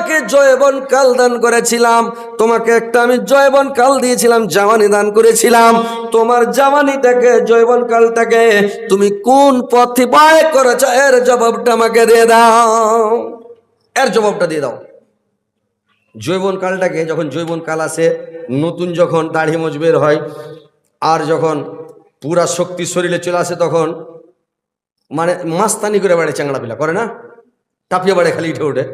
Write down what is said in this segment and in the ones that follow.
তোমাকে জয়বন কাল দান করেছিলাম। তোমাকে একটা আমি জয়বন কাল দিয়েছিলাম, জামানি দান করেছিলাম। তোমার জামানিটাকে জয়বন কালটাকে তুমি কোন পথে ব্যয় করেছ? এর জবাবটা আমাকে দিয়ে দাও। এর জবাবটা দিয়ে দাও। জৈবন কালটাকে যখন জৈবন কাল আসে, নতুন যখন দাড়ি মজবের হয়, আর যখন পুরা শক্তি শরীরে চলে আসে তখন মানে মাস্তানি করে বেড়ে চ্যাংড়া পিলা, করে না? টাপিয়ে বেড়ে খালি, উঠে উঠে।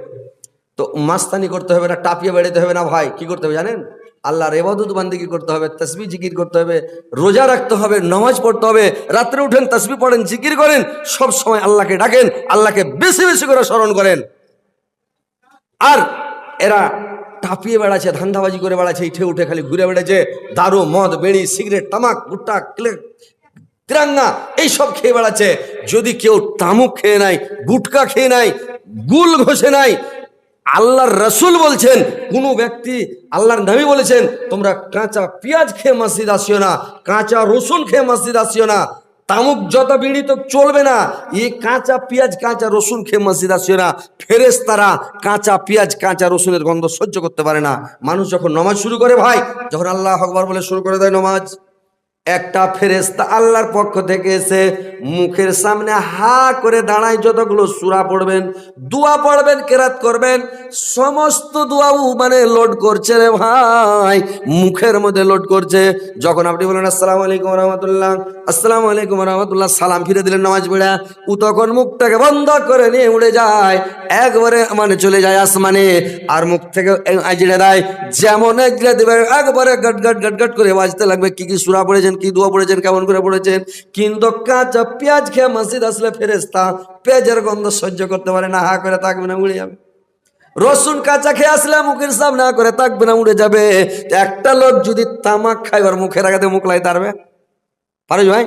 তো মাস্তানি করতে হবে না, টাপিয়ে বেড়াতে হবে না ভাই। কি করতে হবে জানেন? আল্লাহর এবাদত বান্দিগি করতে হবে তসবি জিকির করতে হবে, রোজা রাখতে হবে, নামাজ পড়তে হবে, রাত্রে উঠেন তসবি পড়েন, জিকির করেন, সব সময় আল্লাহকে ডাকেন, আল্লাহকে বেশি বেশি করে স্মরণ করেন। আর এরা টাপিয়ে বেড়াচ্ছে, ধান্দাবাজি করে বেড়াচ্ছে, ইঠে উঠে খালি ঘুরে বেড়াচ্ছে, দারু, মদ, বেড়ি, সিগারেট, তামাক গুট্টা ক্লে- তিরাঙ্গা, এইসব খেয়ে বেড়াচ্ছে। যদি কেউ তামুক খেয়ে নাই, গুটকা খেয়ে নাই, গুল ঘষে নাই আল্লাহর রসুল বলছেন, কোনো ব্যক্তি আল্লাহর নবী বলেছেন, তোমরা কাঁচা পেঁয়াজ খেয়ে মসজিদ আসিও না, কাঁচা রসুন খেয়ে মসজিদ আসিও না, তামুক যত বিড়ি তো চলবে না এই কাঁচা পেঁয়াজ, কাঁচা রসুন খেয়ে মসজিদ আসিও না ফেরেস তারা কাঁচা পেঁয়াজ, কাঁচা রসুনের গন্ধ সহ্য করতে পারে না। মানুষ যখন নমাজ শুরু করে ভাই, যখন আল্লাহ আকবার বলে শুরু করে দেয় নমাজ একটা ফেরেস্তা আল্লাহর পক্ষ থেকে এসে মুখের সামনে হা করে দাঁড়ায় যতগুলো সুরা পড়বেন দোয়া পড়বেন কেরাত করবেন সমস্ত দোয়াও মানে লোড করছে রে ভাই মুখের মধ্যে লোড করছে যখন আপনি বলেন আসসালামু আলাইকুম রহমতুল্লাহ আসসালামু আলাইকুম রহমতুল্লাহ সালাম ফিরে দিলেন নামাজ পড়া ও তখন মুখটাকে বন্ধ করে নিয়ে উড়ে যায় একবারে মানে চলে যায় আসমানে আর মুখ থেকে আজড়ে দেয় যেমন এজড়ে দেবে একবারে গট গট গট গট করে বাজতে লাগবে কি কি সুরা পড়েছেন কি দোয়া পড়েছেন, কেমন করে পড়েছেন? কিন্তু কাঁচা পেঁয়াজ খেয়ে মসজিদ আসলে ফেরেস্তা পেঁয়াজের গন্ধ সহ্য করতে পারে না, হা করে থাকবে না, উড়ে যাবে। রসুন কাঁচা খেয়ে আসলে মুখের সামনে না করে থাকবে না, উড়ে যাবে। একটা লোক যদি তামাক খায়, ওর মুখের আগাতে মুখ লাই তারবে। পারো ভাই?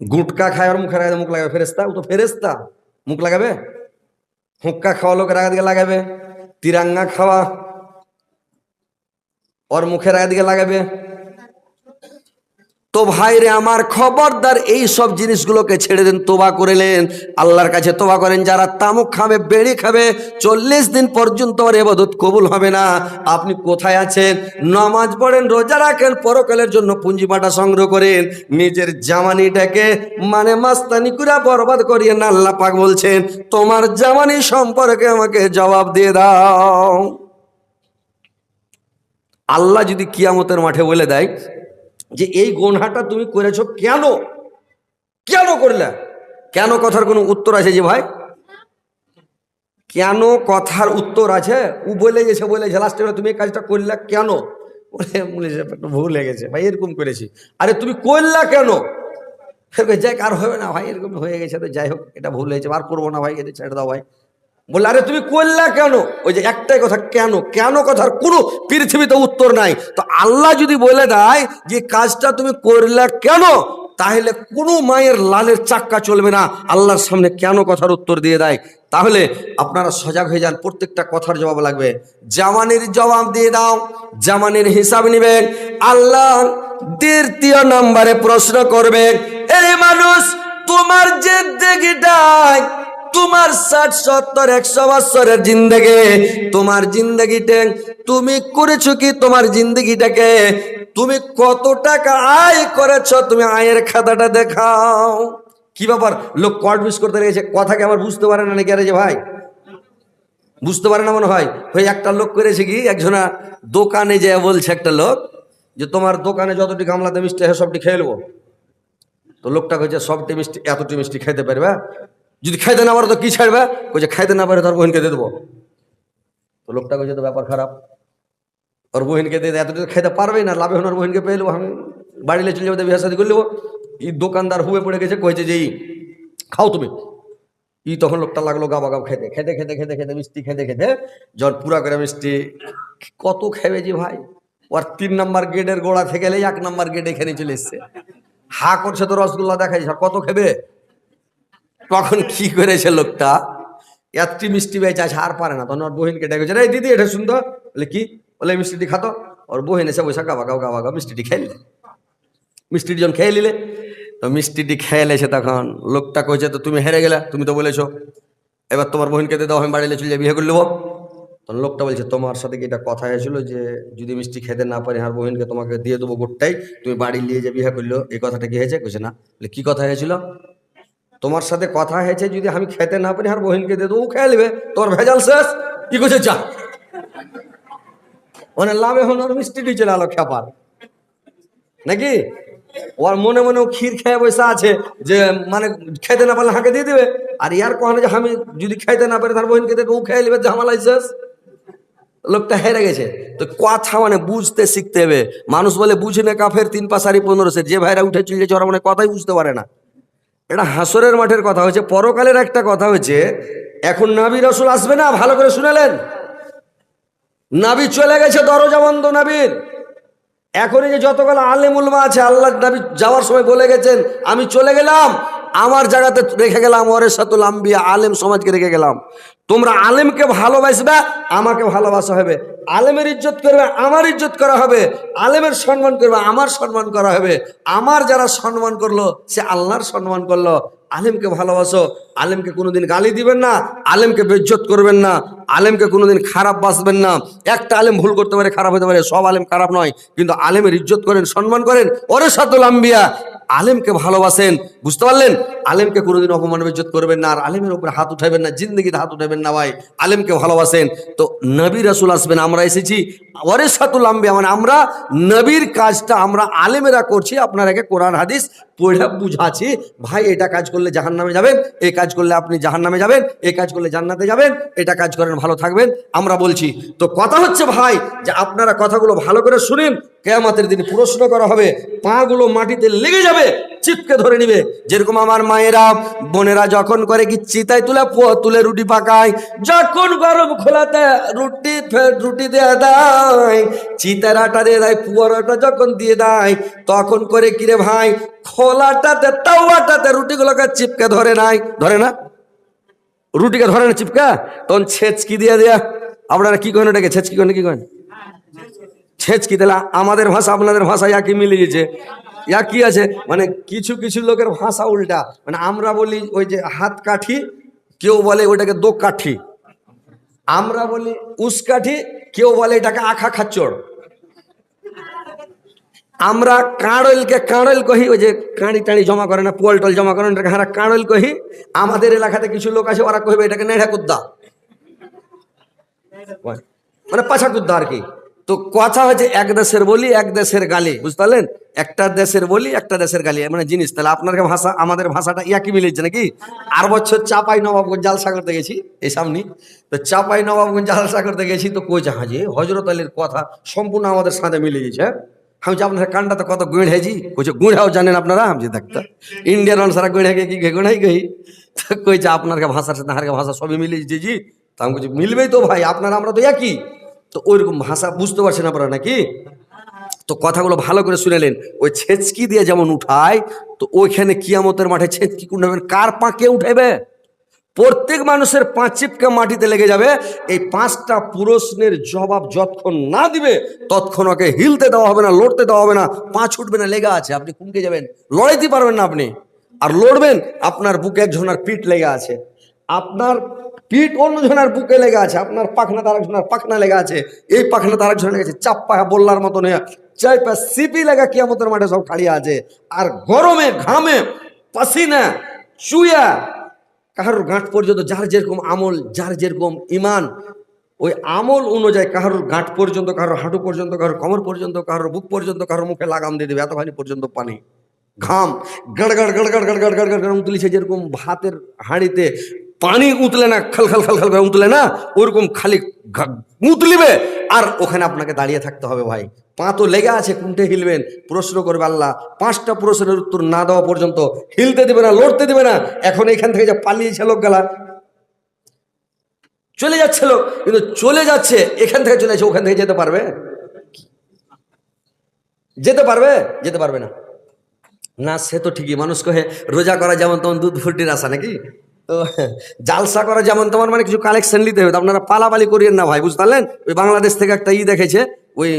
গুটকা খায়, ওর মুখের আগাতে মুখ লাগাবে। ফেরেস্তা ও তো ফেরেস্তা মুখ লাগাবে? হুক্কা খাওয়া লোকের আগা লাগাবে। তিরাঙ্গা খাওয়া, ওর মুখের আগা দিকে লাগাবে। তো ভাইরে, আমার খবরদার এই সব জিনিসগুলোকে ছেড়ে দেন, তোবা করেলেন আল্লাহর কাছে তোবা করেন, যারা তামুক খাবে, বেড়ে খাবে, চল্লিশ দিন পর্যন্ত আর এবাদত কবুল হবে না। আপনি কোথায় আছেন? নামাজ পড়েন, রোজা রাখেন, পরকালের জন্য পুঁজিমাটা সংগ্রহ করেন, নিজের জামানিটাকে মানে মাস্তানি করে বরবাদ করিয়ে না আল্লাহ পাক বলছেন, তোমার জামানি সম্পর্কে আমাকে জবাব দিয়ে দাও। আল্লাহ যদি কিয়ামতের মাঠে বলে দেয় যে এই গোনহাটা তুমি করেছ কেন? কেন করলে? কেন কথার কোনো উত্তর আছে যে ভাই? কেন কথার উত্তর আছে? ও বলে গেছে বলেছে লাস্টে তুমি এই কাজটা করলে কেন? বলে বলেছে ভুল হয়ে গেছে। ভাই, এরকম করেছি। আরে তুমি করলা কেন? যাই আর হবে না ভাই, এরকম হয়ে গেছে। তো যাই হোক, এটা ভুল হয়েছে। আর করব না ভাই, এটা ছেড়ে দাও ভাই। বললে, আরে তুমি করলা কেন? ওই যে একটাই কথা, কেন? কেন? কথার কোনো পৃথিবীতে উত্তর নাই। তো আল্লাহ যদি বলে দেয় যে কাজটা তুমি করলা কেন? তাহলে কোনো মায়ের লালের চাক্কা চলবে না। আল্লাহর সামনে কেন কথার উত্তর দিয়ে দেয়? তাহলে আপনারা সজাগ হয়ে যান, প্রত্যেকটা কথার জবাব লাগবে। জামানির জবাব দিয়ে দাও, জামানির হিসাব নিবেন। আল্লাহ দ্বিতীয় নম্বরে প্রশ্ন করবে এই মানুষ তোমার যে দেখিটাই তোমার ষাট, সত্তর, একশো বছরের জিন্দগি। তোমার জিন্দগিতে তুমি করেছ কি? তোমার জিন্দগিটাকে তুমি কত টাকা আয় করেছ? তুমি আয়ের খাতাটা দেখাও। কি ব্যাপার? লোক কট মিস করতে কথা কি আমার বুঝতে পারে না নাকি? আরে যে ভাই, বুঝতে পারে না মনে হয়? ওই একটা লোক করেছে কি? একজনা দোকানে যে বলছে একটা লোক যে, তোমার দোকানে যতটি গামলাতে মিষ্টি হয় সবটি খেয়ে নেব। তো লোকটা কইছে, সবটি মিষ্টি, এতটি মিষ্টি খাইতে পারবে? যদি খাইতে না পারো তো কি ছাড়বে? কইছে খাইতে না পারে তোর বোনকে দিয়ে দেবো। তো লোকটা কইছে তো ব্যাপার খারাপ। ওর বোনকে দিয়ে দেয়, এতটুকু খাইতে পারবেই না লাভে ওনার বোনকে পেয়ে নেব আমি। বাড়িলে চলে যাব বিয়ে শাদি করে এই দোকানদার হুয়ে পড়ে গেছে কইছে যে "ই, খাও তুমি। ই তখন লোকটা লাগল গাবা গাব খেতে খেতে খেতে খেতে খেতে মিষ্টি খেতে খেতে যখন পুরা করে মিষ্টি। কত খাবে যে ভাই। ওর তিন নাম্বার গেটের গোড়া থেকে এক নাম্বার গেট এখানে চলে এসছে। হা করছে তো রসগোল্লা দেখাই আর কত খাবে? তখন কি করেছে লোকটা? এতটি মিষ্টি বেঁচে আছে আর পারে না। তখন ওর বহিনকে ডেকেছে রে দিদি, এটা শুনতো বলে, কি? বলে, মিষ্টিটি খাতো। ওর বহিন এসে বসে গাবা গাও গাবা গাও মিষ্টিটি খেয়ে নিলে। মিষ্টিটি যখন খেয়ে নিলে, তো মিষ্টিটি খেয়ে এসে তখন, লোকটা কইছে তো তুমি হেরে গেলে, তুমি তো বলেছ। এবার তোমার বহিনকে দিয়ে দাও, আমি বাড়িলে চলে বিয়ে করে নেব। তখন লোকটা বলছে, তোমার সাথে কি এটা কথা হয়েছিল যে, যদি মিষ্টি খেতে না পারি আর বহিনকে তোমাকে দিয়ে দেবো গোটটাই, তুমি বাড়ি নিয়ে যে বিয়ে করল এই কথাটা কি হয়েছে? কইছে, না। বলে, কি কথা হয়েছিল? তোমার সাথে কথা হয়েছে যদি আমি খেতে না পারি, আর বহিনকে দিয়ে দেবো, ও খেয়ে নেবে। তোর ভেজাল শেষ। কি করছে, যা। মানে লাভে হন ওর মিষ্টিটি চলে আলো খেপার। নাকি? ওর মনে মনে ক্ষীর খেয়ে বসে আছে যে মানে খেতে না পারলে হাঁকে দিয়ে দেবে। আর ইয়ার কখনো যে আমি যদি খেতে না পারি, তার বোনকে দেবে, ও খেয়ে নেবে ঝামেলা শেষ। লোকটা হেরে গেছে। তো কথা মানে বুঝতে শিখতে হবে। মানুষ বলে, বুঝি না কাফের তিন পাশারি পনেরো সে যে ভাইরা উঠে চলেছে ওরা মানে কথাই বুঝতে পারে না। এটা হাসরের মাঠের কথা হয়েছে, পরকালের একটা কথা হয়েছে, এখন নাবি রসুল আসবে না? ভালো করে শুনালেন। নাবি চলে গেছে দরজা বন্ধ নাবির। এখনই যে যতগুলো আলেমুলমা আছে, আল্লাহ নাবি যাওয়ার সময় বলে গেছেন, আমি চলে গেলাম, আমার জায়গাতে রেখে গেলাম ওরে সাতুল আম্বিয়া, আলেম সমাজকে রেখে গেলাম। তোমরা আলেমকে ভালোবাসবে, আমাকে ভালোবাসা হবে। আলেমের ইজ্জত করবে, আমার ইজ্জত করা হবে। আলেমের সম্মান করবে, আমার সম্মান করা হবে। আমার যারা সম্মান করল, সে আল্লাহর সম্মান করল। আলেমকে ভালোবাসো। আলেমকে কোনোদিন গালি দিবেন না, আলেমকে বেজ্জত করবেন না। আলেমকে কোনোদিন খারাপ বাসবেন না। একটা আলেম ভুল করতে পারে, খারাপ হতে পারে, সব আলেম খারাপ নয়। কিন্তু আলেমের ইজ্জত করেন, সম্মান করেন। ওরে সাতুল আম্বিয়া আলেমকে ভালোবাসেন, বুঝতে পারলেন? আলেমকে কোনোদিন অপমান বেজ্জত করবেন না, আর আলেমের উপরে হাত উঠাবেন না, জিন্দগিতে হাত উঠাবেন না ভাই। আলেমকে ভালোবাসেন। তো নবী রাসুল আসবেন, আমরা এসেছি। ওরে সাতুল আম্বিয়া মানে আমরা নবীর কাজটা আমরা আলেমেরা করছি আপনারাকে কোরআন, হাদিস পড়ে বুঝাচ্ছি। ভাই, এটা কাজ করলে জাহান নামে যাবেন এই কাজ করলে আপনি জাহান নামে যাবেন এই কাজ করলে জান্নাতে যাবেন, এটা কাজ করেন, ভালো থাকবেন, আমরা বলছি। তো কথা হচ্ছে ভাই, যে আপনারা কথাগুলো ভালো করে শুনেন কেয়ামতের দিন প্রশ্ন করা হবে, পাগুলো মাটিতে লেগে যাবে, চিপকে ধরে নিবে। যেরকম আমার মায়েরা, বোনেরা যখন করে কি চিতায় তুলে তুলে রুটি পাকায়, যখন গরম খোলাতে রুটি রুটি দিয়ে দেয়, চিতার আটা দিয়ে দেয়, পুয়ার আটা যখন দিয়ে দেয়, তখন করে কিরে ভাই, খোলাটাতে, তাওয়াটাতে রুটিগুলোকে চিপকে ধরে নাই ধরে না? রুটিকে ধরে না চিপকা? তখন ছেচকি দিয়ে দেয়া। আপনারা কি করেন এটাকে? ছেচকি করেন, কি করেন? ছেচকি তাহলে আমাদের ভাষা আপনাদের ভাষা একই মিলে গেছে? একই আছে? মানে কিছু কিছু লোকের ভাষা উল্টা। মানে আমরা বলি ওই যে হাত কাঠি, কেউ বলে ওইটাকে দো কাঠি। আমরা বলি উস কাঠি, কেউ বলে এটাকে আখা খাচ্চড়। আমরা কাঁড়লকে কাঁড়ল কহি, ওই যে কাঁড়ি টাড়ি জমা করে না পোল টল জমা করে না এটাকে হারা কাঁড়ল কহি। আমাদের এলাকাতে কিছু লোক আছে, ওরা কহিবে এটাকে নেড়া কুদ্দা মানে পাছা কুদ্দা আর কি। তো কথা হচ্ছে এক দেশের বলি, এক দেশের গালি, বুঝতে পারলেন? একটা দেশের বলি, একটা দেশের গালি মানে জিনিস। তাহলে আপনার ভাষা, আমাদের ভাষাটা একই মিলেছে নাকি? আর বছর চাপাই নবাবগঞ্জ জালসা করতে গেছি, এই সামনে তো চাপাই নবাবগঞ্জ জালসা করতে গেছি, তো কই জাহাজে? হজরত আলীর কথা সম্পূর্ণ আমাদের সাথে মিলে গেছে হ্যাঁ? আমি যে আপনার কানটা কত গুঁড়েছি কইছে গুঁড়াও জানেন আপনারা? আমি যে দেখতে ইন্ডিয়ান মানুষরা গুঁড়ে কি ঘে গুঁড়াই গই তো কইছে, আপনার ভাষার সাথে হার ভাষা সবই মিলে জি জি। তা আমি মিলবেই তো ভাই, আপনারা, আমরা তো একই। তো ওইরকম ভাষা বুঝতে পারছেন আপনারা নাকি? তো কথাগুলো ভালো করে শুনেলেন ওই ছেচকি দিয়ে যেমন উঠায়, তো ওইখানে কিয়ামতের মাঠে ছেচকি কুন্ডাবেন কার পাঁকে উঠাইবে? প্রত্যেক মানুষের পাঁচ চিপকা মাটিতে লেগে যাবে। এই পাঁচটা প্রশ্নের জবাব যতক্ষণ না দিবে, ততক্ষণ ওকে হিলতে দেওয়া হবে না, লড়তে দেওয়া হবে না। পাঁচ উঠবে না, লেগা আছে, আপনি কুমকে যাবেন। লড়াইতে পারবেন না আপনি। আর লড়বেন, আপনার বুকে একজনের পিঠ লেগে আছে। আপনার পিঠ অন্য অন্যজনের বুকে লেগে আছে আপনার পাখনা তার একজনের পাখনা লেগে আছে এই পাখনা তার একজনের গেছে চাপ পাখা বললার মতন চাইপা সিপি লেগা কিয়ামতের মাঠে সব খাড়িয়ে আছে আর গরমে ঘামে পাসিনা চুয়া কাহারুর গাঁট পর্যন্ত যার যেরকম আমল যার যেরকম ইমান ওই আমল অনুযায়ী কারোর গাঁট পর্যন্ত কারোর হাঁটু পর্যন্ত কারোর কমর পর্যন্ত কারোর বুক পর্যন্ত কারোর মুখে লাগাম দিয়ে দেবে এতখানি পর্যন্ত পানি ঘাম গড়গড় গড়গড় গড়গড় গড়গড় গড়গড় তুলিছে যেরকম ভাতের হাঁড়িতে পানি উতলে না, খাল খাল খাল খাল উতলে না, ওরকম খালি উতলিবে। আর ওখানে আপনাকে দাঁড়িয়ে থাকতে হবে ভাই। পা তো লেগে আছে, কোনটে হিলবেন? প্রশ্ন করবে আল্লাহ। পাঁচটা প্রশ্নের উত্তর না দেওয়া পর্যন্ত। হিলতে দিবে না, লড়তে দিবে না। এখন এখান থেকে যে পালিয়েছে লোক গেলা চলে যাচ্ছে লোক, কিন্তু চলে যাচ্ছে, এখান থেকে চলে যাচ্ছে ওখান থেকে যেতে পারবে? যেতে পারবে? যেতে পারবে না। না, সে তো ঠিকই। মানুষ কহে, রোজা করা যেমন তেমন দুধ ফুটির আশা নাকি? তো জালসা করা যেমন তোমার মানে কিছু কালেকশন নিতে হবে আপনারা পালাপালি করিয়েন না ভাই বুঝতে পারলেন ওই বাংলাদেশ থেকে একটা ই দেখেছে, ওই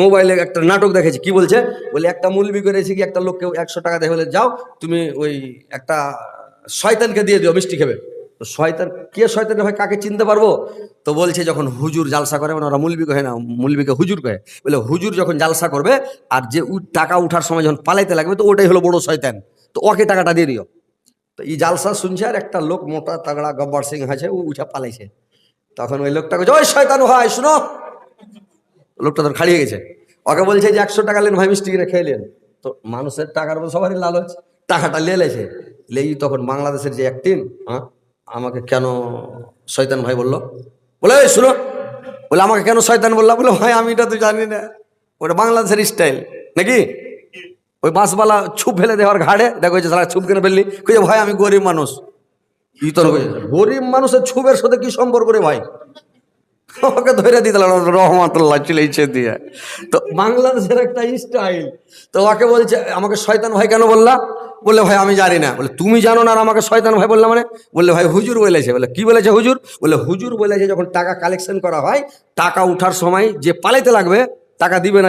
মোবাইলে একটা নাটক দেখেছে, কি বলছে? বলে একটা মুলবি করেছে কি, একটা লোককে একশো টাকা দিয়ে বলে, যাও, তুমি ওই একটা শয়তানকে দিয়ে দিও মিষ্টি খেবে। তো শয়তান, কে শয়তান ভাই, কাকে চিনতে পারব? তো বলছে যখন হুজুর জালসা করে মানে ওরা মুলবি কহে না মুলবিকে হুজুর কহে বলে হুজুর যখন জালসা করবে, আর যে টাকা উঠার সময় যখন পালাইতে লাগবে, তো ওটাই হলো বড় শয়তান, তো ওকে টাকাটা দিয়ে দিও। তো এই জালসা শুনছে আর একটা লোক মোটা তাগড়া গব্বর সিং আছে ও উঠা পালাইছে। তখন ওই লোকটাকে ওই শয়তান ভাই শুনো। লোকটা তোর খাড়িয়ে গেছে। ওকে বলছে যে, একশো টাকা লেন, ভাই, মিষ্টি কিনে খেয়ে নেন তো মানুষের টাকার উপর সবারই লালচ। টাকাটা লে লেছে। লেই তখন বাংলাদেশের যে একটিন হ্যাঁ আমাকে কেন শয়তান ভাই বলল? বলে ওই শুনো। বলে, আমাকে কেন শয়তান বললা? বলে, ভাই, আমি এটা তো জানি না। ওটা বাংলাদেশের স্টাইল, নাকি? ওই বাঁশবালা ছুপ ফেলে দেওয়ার ঘাড়ে, দেখো যে সারা ছুপ কিনে ফেললি? কই ভাই আমি গরিব মানুষ। ইতর গরিব মানুষের ছুপের সাথে কি সম্পর্ক রে ভাই? ওকে ধরে দিতে রহমাতুল্লাহ চিলেছে দিয়ে। তো বাংলাদেশের একটা স্টাইল। তো ওকে বলছে, আমাকে শয়তান ভাই কেন বললা? বললে, ভাই, আমি জানি না। বলে, তুমি জানো না আর আমাকে শয়তান ভাই বললে মানে? বললে, ভাই, হুজুর বলেছে। বলে, কি বলেছে হুজুর? বলে হুজুর বলেছে যখন টাকা কালেকশন করা হয়, টাকা উঠার সময় যে পালাইতে লাগবে টাকা দিবে না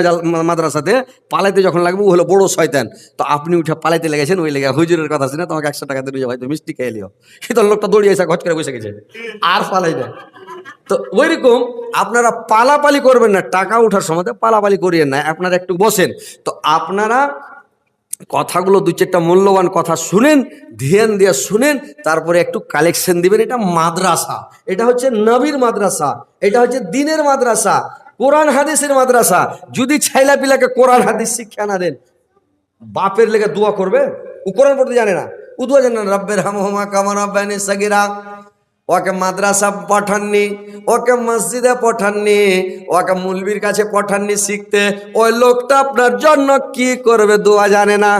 মাদ্রাসাতে, পালাইতে যখন লাগবে, ও হলো বড় শয়তান। তো আপনি উঠে পালাইতে লেগেছেন, ওই লেগে হুজুরের কথা শুনে তোমাকে একশো টাকা দিয়ে ভাই তো মিষ্টি খেয়ে লিও কিন্তু লোকটা দৌড়িয়ে এসে ঘচ করে বসে গেছে। আর পালাই না। তো ওইরকম আপনারা পালাপালি করবেন না, টাকা ওঠার সময় পালাপালি করিয়েন না, আপনারা একটু বসেন। তো আপনারা কথাগুলো দু চারটা মূল্যবান কথা শুনেন, ধ্যান দিয়ে শুনেন, তারপরে একটু কালেকশন দিবেন। এটা মাদ্রাসা। এটা হচ্ছে নবীর মাদ্রাসা। এটা হচ্ছে দিনের মাদ্রাসা। কোরআন হাদিসের মাদ্রাসা। যদি ছাইলা পিলাকে কোরআন হাদিস শিক্ষা না দেন, বাপের লেগে দোয়া করবে? ও কোরআন পড়তে জানে না। ও দোয়া জানে না রব্বের হাম হোমা কামান সাগিরা। ওকে মাদ্রাসা পাঠাননি, ওকে মসজিদে পাঠাননি, ওকে মুলবির কাছে পাঠাননি শিখতে। ওই লোকটা আপনার জন্য কি করবে দোয়া জানে না।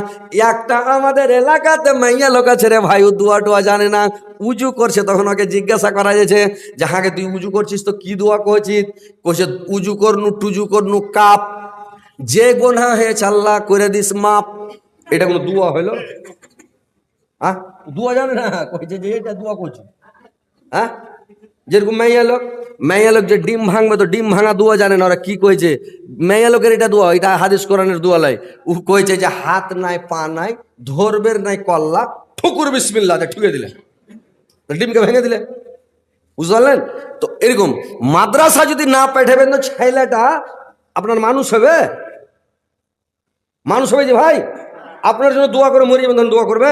একটা আমাদের এলাকাতে মাইয়া লোক আছে রে ভাই, ও দোয়া টোয়া জানে না। উজু করছে, তখন ওকে জিজ্ঞাসা করা যাচ্ছে যাহাকে তুই উজু করছিস তো, কি দোয়া করছিস? কইছে, উজু করনু, টুজু করনু, কাপ। যে গোনা হয়েছে আল্লাহ করে দিস, মাপ। এটা কোনো দোয়া হইল হ্যাঁ দোয়া জানে না? কইছে যে, এটা দোয়া করছি। হ্যাঁ? যেরকম মেয়া লোক মেয়া লোক যে ডিম ভাঙবে তো ডিম ভাঙা দোয়া জানে না ওরা কি কইছে। মেয়া লোকের এটা দোয়া, এটা হাদিস কোরআনের দোয়া লাই ও কইছে যে হাত নাই, পা নাই, ধরবের নাই কল্লা, ঠুকুর বিসমিল্লাহ ঠুকে দিলে। ডিমকে ভেঙে দিলে। বুঝলেন তো এরকম মাদ্রাসা যদি না পাঠাবেন তো ছেলেটা আপনার মানুষ হবে। মানুষ হবে যে ভাই, আপনার জন্য দোয়া করে মরে যাবেন তখন দোয়া করবে।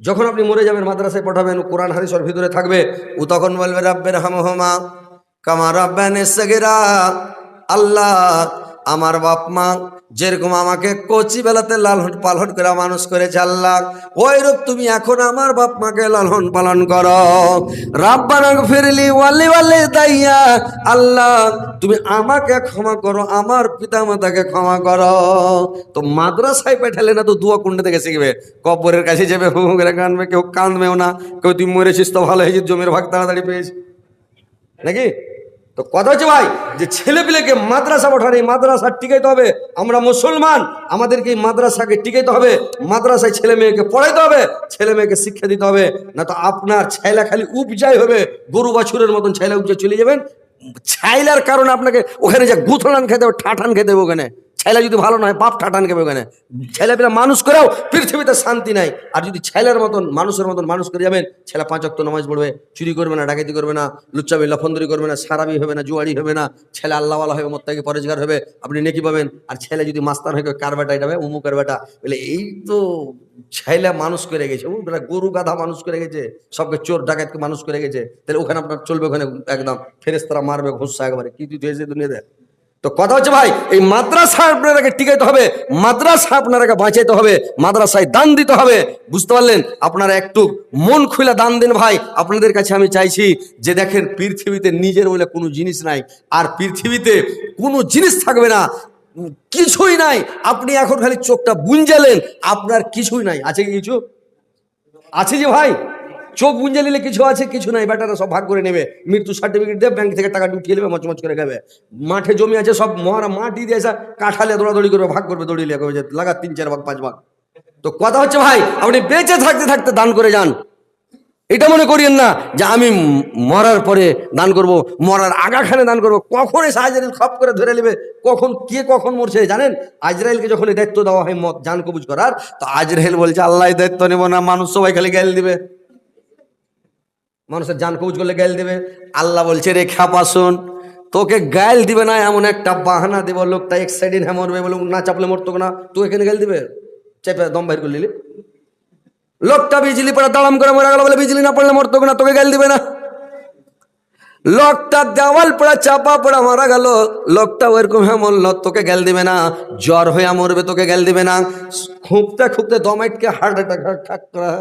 যখন আপনি মরে যাবেন, মাদ্রাসায় পাঠাবেন, কোরআন হারিসর ভিতরে থাকবে, ও তখন বলবে রাব্বের হামহমা কামা রাব্বান আল্লাহ আমার বাপ মা যেরকম আমাকে কচি বেলাতে লালন পালন করে মানুষ করে আল্লাহ ওই রূপ তুমি এখন আমার বাপ মাকে লালন পালন করো। রাব্বানা ফিরলি ওয়ালি ওয়ালি দাইয়া আল্লাহ তুমি আমাকে ক্ষমা করো, আমার পিতা মাতাকে ক্ষমা করো। তো মাদ্রাসায় পাঠালে না তো দুয়া কুণ্ডে থেকে শিখবে, কবরের কাছে যাবে, হু করে কানবে, কেউ কাঁদবেও না, কেউ তুই মরেছিস তো ভালো হয়েছিস, জমির ভাগ তাড়াতাড়ি পেয়েছিস। নাকি? তো কথা হচ্ছে ভাই, যে ছেলেপিলেকে মাদ্রাসা পাঠান, এই মাদ্রাসা টিকাইতে হবে। আমরা মুসলমান, আমাদেরকে এই মাদ্রাসাকে টিকাইতে হবে। মাদ্রাসায় ছেলে মেয়েকে পড়াইতে হবে, ছেলে মেয়েকে শিক্ষা দিতে হবে। না তো আপনার ছাইলা খালি উপজাই হবে, গরু বাছুরের মতন ছাইলা উপজায় চলে যাবেন। ছাইলার কারণে আপনাকে ওখানে যে গুথলান খেতে হবে, ঠাঠান খেতে হবে ওখানে। ছেলে যদি ভালো নয়, বাপ ঠাটান কেবে ওখানে ছেলে পেলে মানুষ করেও পৃথিবীতে শান্তি নাই। আর যদি ছেলের মতন, মানুষের মতন মানুষ করে যাবেন, ছেলে পাঁচ অক্ত নামাজ পড়বে, চুরি করবে না, ডাকাতি করবে না, লুচ্চাবি, লফন্দরি করবে না, সারাবি হবে না জুয়ারি হবে না, ছেলে আল্লাহওয়ালা হবে, মোত্তাকি পরেজগার হবে, আপনি নেকি পাবেন। আর ছেলে যদি মাস্তান হয়ে কার বেটা এটা হবে, উমুকের বেটা, বলে এই তো ছেলে মানুষ করে গেছে ও গরু গাধা মানুষ করে গেছে, সবকে চোর ডাকাতকে মানুষ করে গেছে, তাহলে ওখানে আপনার চলবে ওখানে একদম ফেরেস্তারা মারবে, ঘুষা একবারে, কি তুই হয়েছে দুনিয়াতে? তো কথা হচ্ছে ভাই, এই মাদ্রাসা আপনারাকে টিকাইতে হবে, মাদ্রাসা আপনারাকে বাঁচাইতে হবে, মাদ্রাসায় দান দিতে হবে। বুঝতে পারলেন? আপনারা একটু মন খুলে দান দিন ভাই। আপনাদের কাছে আমি চাইছি যে দেখেন, পৃথিবীতে নিজের বলে কোনো জিনিস নাই, আর পৃথিবীতে কোনো জিনিস থাকবে না, কিছুই নাই। আপনি এখন খালি চোখটা বুঞ্জালেন, আপনার কিছুই নাই। আছে কিছু? আছে যে ভাই? চোখ বুঞ্জে নিলে কিছু আছে, কিছু নাই, বেটারা সব ভাগ করে নেবে। মৃত্যু সার্টিফিকেট দেবে ব্যাংক থেকে টাকা উঠিয়ে নেবে, মচমচ করে খাবে। মাঠে জমি আছে, সব মহারা মাটি দিয়ে এসে কাঠালে দৌড়াদৌড়ি করবে, ভাগ করবে দৌড়িয়ে করবে যে লাগা তিন, চার, ভাগ, পাঁচ, ভাগ। তো কথা হচ্ছে, ভাই, আপনি বেঁচে থাকতে থাকতে দান করে যান। এটা মনে করিয়েন না যে আমি মরার পরে দান করব, মরার আগাখানে দান করব। কখন এসে আজরাইল খপ করে ধরে নেবে? কখন, কে কখন মরছে জানেন? আজরাইলকে যখন দায়িত্ব দেওয়া হয় মত জান কবুজ করার, তো আজরাইল বলছে, আল্লাহ দায়িত্ব নেব না, মানুষ সবাই খালি গেল দিবে। মানুষের জান কৌচ করলে গাইল দেবে। আল্লাহ বলছে, রে খাপাসুন তোকে গাইল দিবে না এমন একটা বাহানা দেব, লোকটা এক সাইডিন হ্যাঁ মরবে বলে না চাপলে মরতো না, তুই এখানে গাইল দিবে? চেপে দম বাইর করে নিলি। লোকটা বিজলি পড়ে দাঁড়াম করে মরা গেল বলে, বিজলি না পড়লে মরতো না, তোকে গাইল দিবে না। লোকটা দেওয়াল পড়া, চাপা পড়া মারা গেল। লোকটা ওইরকম হ্যাঁ মরল তোকে গেল দিবে না, জ্বর হয়ে মরবে, তোকে গেল দিবে না। খুঁপতে খুঁপতে দমাইটকে হার্ট অ্যাটাক ঠাক করা।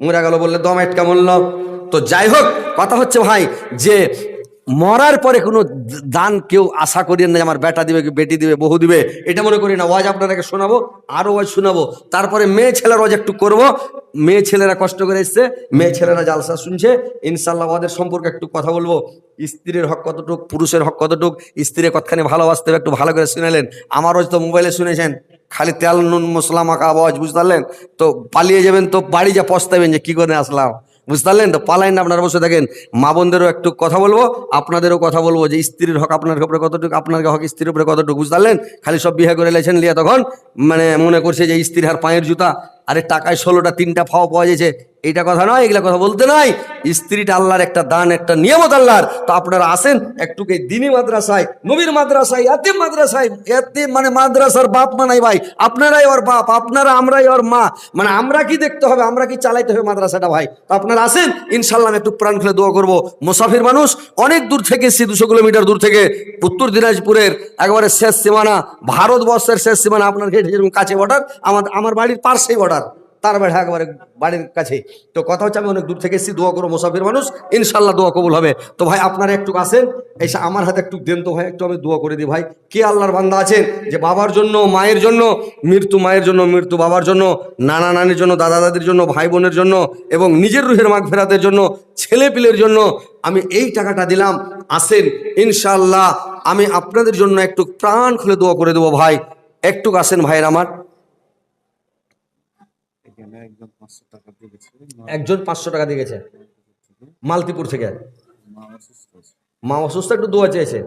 মরে গেল বললে দম আটকা মরল। তো যাই হোক কথা হচ্ছে ভাই যে মরার পরে কোনো দান কেউ আশা করিয়েন না আমার বেটা দিবে, বেটি দিবে বহু দিবে। এটা মনে করি না, ওয়াজ আপনাদেরকে শোনাবো আরও ওয়াজ শোনাবো। তারপরে মেয়ে ছেলের ওয়াজ একটু করব। মেয়ে ছেলেরা কষ্ট করে এসছে, মেয়ে ছেলেরা জালসা শুনছে। ইনশাল্লাহ ওদের সম্পর্কে একটু কথা বলব। স্ত্রীর হক কতটুক, পুরুষের হক কতটুক স্ত্রীর কতখানি ভালোবাসতে হবে একটু ভালো করে শুনেলেন। আমার ওয়াজ তো মোবাইলে শুনেছেন, খালি তেল, নুন মশলা মাখা আওয়াজ বুঝতে পারলেন? তো পালিয়ে যাবেন, তো বাড়ি যা পস্তাবেন যে কি করে আসলাম? বুঝতে পারলেন? তো পালাইন না, আপনারা বসে দেখেন মা বোনদেরও একটু কথা বলব, আপনাদেরও কথা বলব যে স্ত্রীর হক আপনার উপরে কতটুকু, আপনার হক স্ত্রীর উপরে কতটুকু, বুঝতে পারলেন? খালি সব বিয়ে করে লেছেন লিয়া তখন মানে মনে করছে যে স্ত্রীর আর পায়ের জুতা, আরে টাকায় ষোলোটা, তিনটা ফাও পাওয়া যাচ্ছে এইটা কথা নয়, এগুলা কথা বলতে নয়। স্ত্রীটা আল্লাহর একটা দান, একটা নিয়মত আল্লাহর। তো আপনারা আসেন, একটুকে দিনী মাদ্রাসায়, নবীর মাদ্রাসায় এতে মাদ্রাসায় এতে মানে মাদ্রাসার বাপ মানাই ভাই, আপনারাই ওর বাপ, আপনারা আমরাই ওর মা। মানে আমরা কি দেখতে হবে, আমরা কি চালাইতে হবে মাদ্রাসাটা ভাই? তো আপনারা আসেন ইনশাল্লাহ একটু প্রাণ খুলে দোয়া করব। মুসাফির মানুষ অনেক দূর থেকে এসছি দুশো কিলোমিটার দূর থেকে, উত্তর দিনাজপুরের একবারে শেষ সীমানা, ভারতবর্ষের শেষ সীমানা, আপনার কাছে বর্ডার আমার আমার বাড়ির পার্শ্বেই বর্ডার তার বেড়া একেবারে বাড়ির কাছে। তো কথা হচ্ছে আমি অনেক দূর থেকে এসেছি, দোয়া করো মুসাফির মানুষ ইনশাল্লাহ দোয়া কবুল হবে। তো ভাই, আপনারা একটু আসেন, এসে আমার হাতে একটু দেন তো ভাই, একটু আমি দোয়া করে দিই ভাই। কে আল্লাহর বান্দা আছেন? যে বাবার জন্য, মায়ের জন্য, মৃত্যু মায়ের জন্য, মৃত্যু বাবার জন্য, নানা নানির জন্য, দাদা দাদির জন্য, ভাই বোনের জন্য, এবং নিজের রুহের মাগ ফেরাতের জন্য, ছেলে পিলের জন্য, আমি এই টাকাটা দিলাম, আসেন ইনশাল্লাহ আমি আপনাদের জন্য একটু প্রাণ খুলে দোয়া করে দেবো ভাই। একটু আসেন ভাইয়ের আমার। একজন পাঁচশো টাকা দিয়ে গেছে? মালতিপুর থেকে? মা অসুস্থ মা অসুস্থ একটু দোয়া চেয়েছে?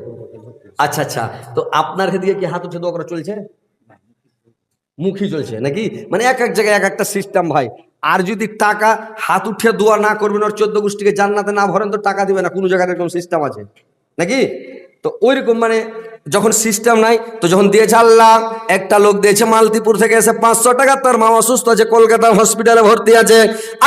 আচ্ছা আচ্ছা। তো আপনার দিকে কি হাত উঠে দোয়া করা চলছে? মুখী চলছে নাকি? মানে এক এক জায়গায় এক একটা সিস্টেম ভাই। আর যদি টাকা হাত উঠে দোয়া না করবেন ওর চোদ্দ গোষ্ঠীকে জান্নাতে না ভরেন তো টাকা দিবে না। কোনো জায়গায় এরকম সিস্টেম আছে? নাকি? তো ওইরকম মানে যখন সিস্টেম নাই, তো যখন দিয়েছে আল্লাহ, একটা লোক দিয়েছে মালতিপুর থেকে এসে পাঁচশো টাকা, তার মা অসুস্থ আছে, কলকাতা হসপিটালে ভর্তি আছে।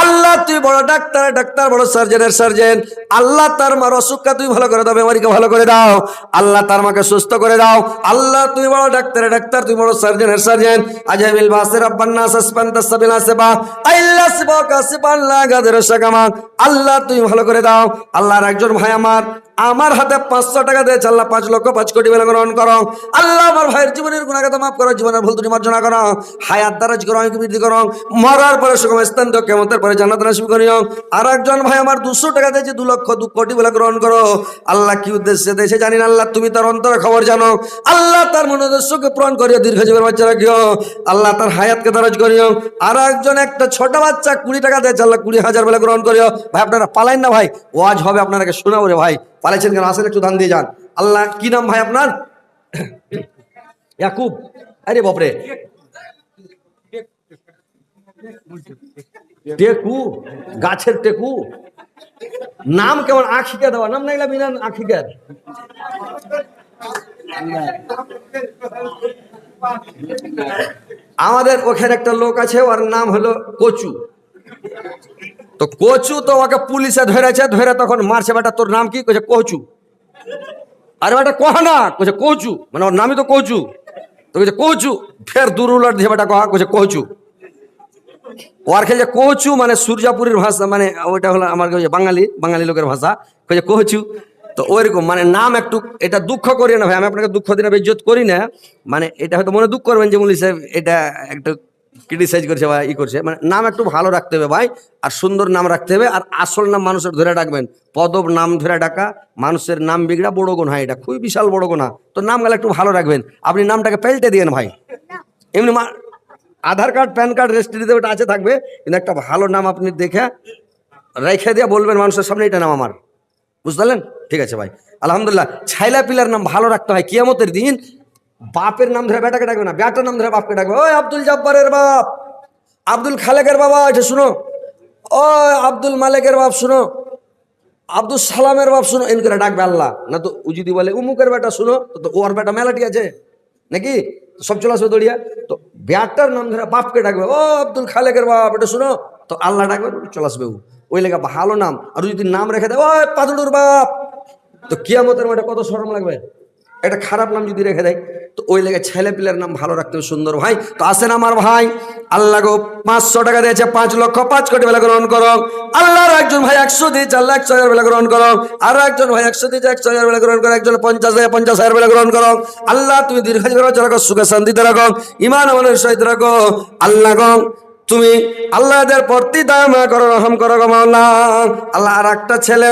আল্লাহ, তুই বড় ডাক্তার ডাক্তার, বড় সার্জেনের সার্জেন আল্লাহ, তার মার অসুখটা তুই ভালো করে দাও, বেমারিকে ভালো করে দাও। আল্লাহ, তার মাকে সুস্থ করে দাও। আল্লাহ, তুই বড় ডাক্তারের ডাক্তার, তুই বড় সার্জেনের সার্জেন আজাবিল বাসের আব্বান্না সাসপান্তা সাবিনা সেবা। আইল্লা সেবা কাসিবাল্লা গাদের সাকামা আল্লাহ, তুই ভালো করে দাও। আল্লাহর একজন ভাই আমার। আমার হাতে পাঁচশো টাকা দিয়েছে, আল্লাহ পাঁচ লক্ষ পাঁচ কোটি বেলা গ্রহণ করো। আল্লাহ আমার ভাইয়ের জীবনের গুণাগত মাফ করো, জীবনের ভুল ত্রুটি মার্জনা করো। হায়াত দারাজ করো আমি বৃদ্ধি করো। মরার পরে সুগম স্থান তো কেমতের পরে জান্নাত নাসিব করিও। আর একজন ভাই আমার দুশো টাকা দিয়েছে দু লক্ষ, দু কোটি বলে গ্রহণ করো। আল্লাহ কি উদ্দেশ্যে দিয়েছে জানি না আল্লাহ, তুমি তার অন্তরে খবর জানো। আল্লাহ তার মনোদর্শকে পূরণ করিও দীর্ঘ জীবনের বাচ্চা রাখিও। আল্লাহ তার হায়াতকে দারাজ করিও। আর একজন একটা ছোট বাচ্চা কুড়ি টাকা দিয়েছে, আল্লাহ কুড়ি হাজার বেলা গ্রহণ করিও। ভাই, আপনারা পালাইন না ভাই? ওয়াজ হবে আপনারাকে শোনাবো রে ভাই। পালাইছেন কেন? আসেন একটু দান দিয়ে যান। আল্লাহ, কি নাম ভাই আপনার? ইয়াকুব। আরে বাপরে। টেকু, গাছের টেকু। নাম কেমন? আখিকা দেওয়া। নাম নাইলা বিনান আখিকার আমাদের ওখানে একটা লোক আছে, ওর নাম হলো কচু। তো কচু তো ওকে পুলিশে ধরেছে, ধরে তখন মারছে, বেটা, তোর নাম কি? কচু। আরে বেটা, কহ না। কইছে, কচু। মানে ওর নামই তো কচু। তো কইছে, কচু। ফের দূর উলট দিয়ে বেটা কহা, কইছে, কচু। ওর খেলছে কচু মানে সূর্যাপুরের ভাষা মানে ওইটা হলো আমার বাঙালি বাঙালি লোকের ভাষা। কইছে, কচু। তো ওইরকম মানে নাম একটু, এটা দুঃখ করি না ভাই, আমি আপনাকে দুঃখ দিনে বেজ্জত করি না। মানে এটা হয়তো মনে দুঃখ করবেন যে, মুলি সাহেব, এটা একটু ক্রিটিসাইজ করছে বা ই করছে মানে নাম একটু ভালো রাখতে হবে ভাই, আর সুন্দর নাম রাখতে হবে, আর আসল নাম মানুষের ধরে ডাকবেন। পদব নাম ধরে ডাকা, মানুষের নাম বিগড়া বড় গুণ, হয় এটা খুবই বিশাল বড় গুণা তো নাম গেলে একটু ভালো রাখবেন, আপনি নামটাকে পেল্টে দিয়েন ভাই। এমনি আধার কার্ড, প্যান কার্ড, রেজিস্ট্রিতে ওটা আছে থাকবে, কিন্তু একটা ভালো নাম আপনি দেখে রেখে দিয়ে বলবেন মানুষের সামনে, এটা নাম আমার। বুঝতে পারলেন? ঠিক আছে ভাই। আলহামদুলিল্লাহ, ছাইলা পিলার নাম ভালো রাখতে হয়, কিয়ামতের দিন বাপের নাম ধরে বেটাকে ডাকবে না বেটার নাম ধরে বাপকে ডাকবে। ওই আব্দুল জব্বারের বাপ, আব্দুল খালেকের বাবা এটা শুনো ও আব্দুল মালেকের বাপ শুনো, আব্দুল সালামের বাপ শুনো, এন করে ডাকবে আল্লাহ। না তো ও যদি বলে, উমুকের বেটা শুনো, তো ওর বেটা মেলাটি আছে, নাকি? সব চলে আসবে দড়িয়া। তো ব্যাটার নাম ধরে বাপকে ডাকবে, ও আব্দুল খালেকের বাপ, এটা শুনো, তো আল্লাহ ডাকবে, চলে আসবে ও। ওই লেগে ভালো নাম, আর যদি নাম রেখে দেয় ও পাদুডুর বাপ, তো কিয়ামতের মাঠে কত সরম লাগবে। একটা খারাপ নাম যদি রেখে দেয় তো ওই লেগে ছেলে পিলের নাম ভালো রাখতে সুন্দর ভাই। তো আসেন আমার ভাই। আল্লাহ গো, পাঁচশো টাকা দিয়েছে, পাঁচ লক্ষ পাঁচ কোটি বেলা গ্রহণ করো। আল্লাহর একজন ভাই একশো দিয়েছে, আল্লাহ একশো হাজার বেলা গ্রহণ করো। আর একজন ভাই একশো দিয়েছে, একশো হাজার বেলা গ্রহণ করো, একজন পঞ্চাশ হাজার পঞ্চাশ হাজার বেলা গ্রহণ করো। আল্লাহ তুমি দীর্ঘজীবী রাখো, সুখে শান্তিতে রাখো। ইমান আমাদের সহিত রাখো। আল্লাহ গো তুমি আল্লাহদের প্রতি দয়া করো, রহম করো গো মাওলা আল্লাহ আর একটা ছেলে,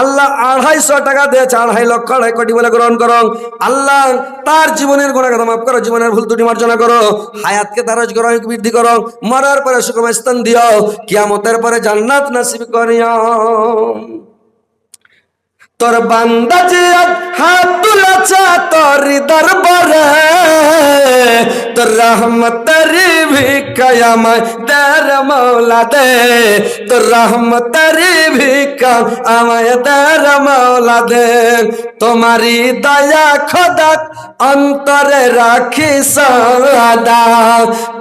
আল্লাহ আড়াইশো টাকা দিয়েছে, আড়াই লক্ষ আড়াই কোটি বলে গ্রহণ করো। আল্লাহ তার জীবনের গুণাগত মাফ করো, জীবনের ভুল ত্রুটি মার্জনা করো। হায়াতকে তারজ করো বৃদ্ধি করো। মরার পরে সুকম স্থান দিও। কিয়ামতের পরে জান্নাত নাসিব করিও। তোর বান্দা যে আজ হাত তুলেছে তোর দরবারে। তোর রহমতের ভিকায়ামায় দের মৌলা দে। তোর রহমতের ভিকা আমায় দের মৌলা দে। তোমারি দয়া খোদা অন্তরে রাখি সদা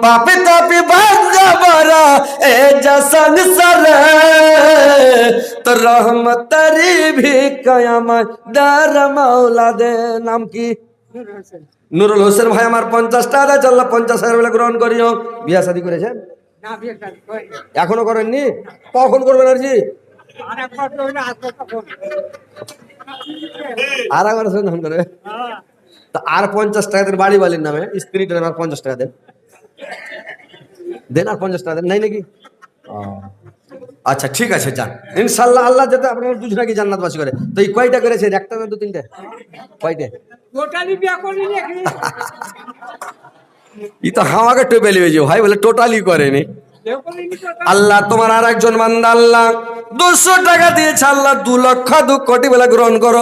পাপি তাপি বাজা বরা এ যা সংসারে। তোর রহমতারি ভিকায়ামায় দার মাওলা দে নাম কি? নুরুল হোসেন ভাই আমার পঞ্চাশ টাকা চাল্লা পঞ্চাশ হাজার বেলা গ্রহণ করিও। বিয়া শাদি করেছেন? না বিয়ে কাজ করে না। এখনও করেননি? কখন করবেন আর জি আর একবার ধান করে। হ্যাঁ। তা আর পঞ্চাশ টাকা দেন বাড়ি বালির নামে। স্ত্রীটার আর পঞ্চাশ টাকা দেন। দেন আর পঞ্চাশ টাকা দেন নাই নাকি? আচ্ছা ঠিক আছে যান। ইনশাল্লাহ আল্লাহ যাতে আপনার দুজনাকে জান্নাতবাসী করে। তো এই কয়টা করেছে একটা না দু তিনটে? কয়টা? ই তো হাওয়াকে টোপে লিয়েছে ভাই বলে টোটালি করেনি। আল্লাহ তোমার আর একজন বান্দা আল্লাহ। দুশো টাকা দিয়েছে আল্লাহ দু লক্ষ দু কোটি বেলা গ্রহণ করো।